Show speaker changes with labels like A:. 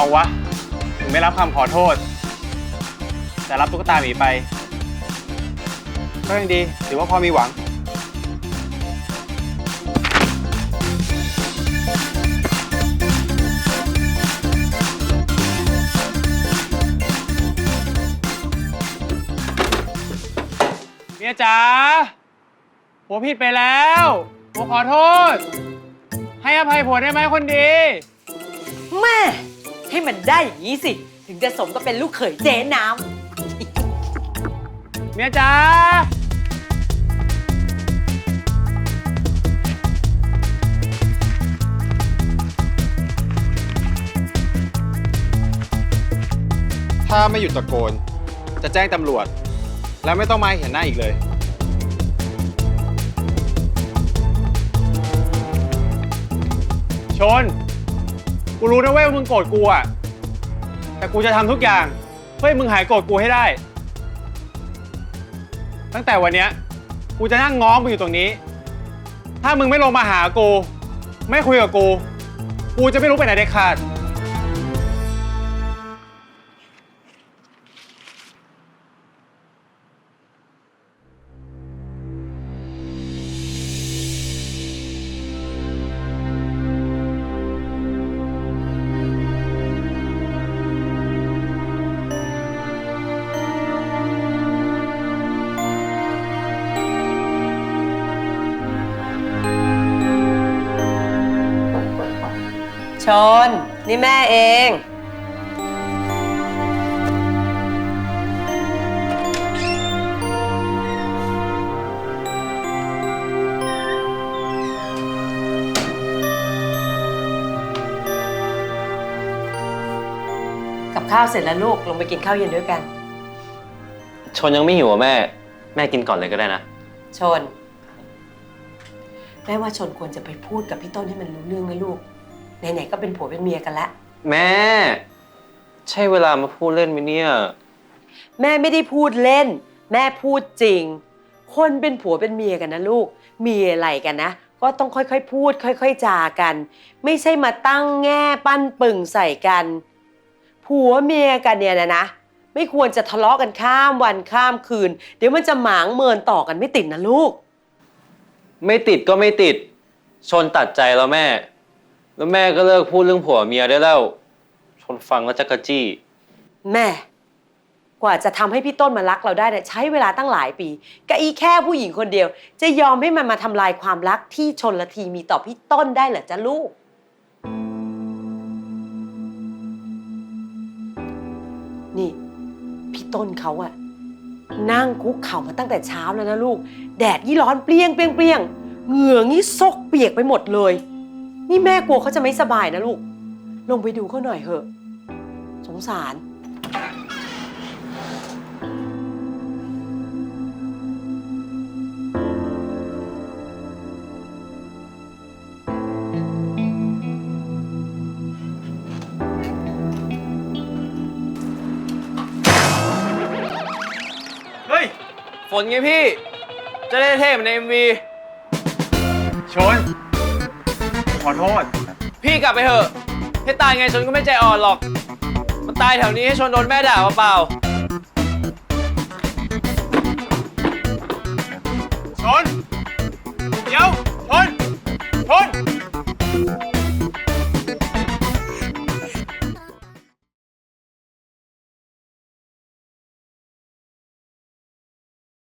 A: เอาวะ ถึงไม่รับคำขอโทษ แต่รับตุ๊กตาหมีไป ก็ยังดีถือว่าพอมีหวัง เมียจ๋าผัวผิดไปแล้วผัวขอโทษ ให้อภัยผัวได้ไหมคนดี
B: แม่ ให้มันได้อย่างนี้สิ ถึงจะสมกับเป็นลูกเขยเจ๊น้
A: เมียจ๋าถ้าไม่หยุดตะโกน จะแจ้งตำรวจ แล้วไม่ต้องมาให้เห็นหน้าอีกเลย ชน กูรู้นะเว้ยว่ามึงโกรธกูอะ แต่กูจะทำทุกอย่าง เพื่อให้มึงหายโกรธกูให้ได้ ตั้งแต่วันเนี้ย กูจะนั่งง้อมึงอยู่ตรงนี้ ถ้ามึงไม่ลงมาหากู ไม่คุยกับกู กูจะไม่รู้ไปไหนเด็ดขาด
B: ชน นี่แม่เอง กับข้าวเสร็จแล้วลูกลงไปกินข้าวเย็นด้วยกัน
C: ชนยังไม่หิวอะแม่ แม่กินก่อนเลยก็ได้นะ
B: ชน แม่ว่าชนควรจะไปพูดกับพี่ต้นให้มันรู้เรื่องนะลูก ไหนๆก็เป็นผัวเป็นเมียกันแล้ว
C: แม่ ใช่เวลามาพูดเล่นไหมเนี่ย
B: แม่ไม่ได้พูดเล่น แม่พูดจริง คนเป็นผัวเป็นเมียกันนะลูก มีอะไรกันนะ ก็ต้องค่อยๆพูด ค่อย ๆจากัน ไม่ใช่มาตั้งแง่ปั้นปึ่งใส่กัน ผัวเมียกันเนี่ยนะนะ ไม่ควรจะทะเลาะกันข้ามวันข้ามคืน เดี๋ยวมันจะหมางเมินต่อกันไม่ติดนะลูก
C: ไม่ติดก็ไม่ติด ชนตัดใจแล้วแม่ แล้วแม่ก็เลิกพูดเรื่องผัวเมียได้แล้ว ชนฟังแล้วจักรจี้
B: แม่ กว่าจะทำให้พี่ต้นมารักเราได้เนี่ยใช้เวลาตั้งหลายปีก็อีแค่ผู้หญิงคนเดียว จะยอมให้มันมาทำลายความรักที่ชนละทีมีต่อพี่ต้นได้เหรอจ๊ะลูก นี่ พี่ต้นเขาอะนั่งคุกเข่ามาตั้งแต่เช้าแล้วนะลูก แดดยี่ร้อนเปรี้ยงเปรี้ยงเปรี้ยงเหงื่องี้ซกเปียกไปหมดเลย นี่แม่กลัวเขาจะไม่สบายนะลูก ลงไปดูเขาหน่อยเถอะ สงสาร
C: เฮ้ย ฝนไงพี่ จะได้เท่เหมือนใน MV
A: ชนข อโทษ
C: พี่กลับไปเถอะให้ตายไงชนก็ไม่ใจอ่อนหรอก มันตายแถวนี้ให้ชนโดนแม่ด่าเปล่าๆ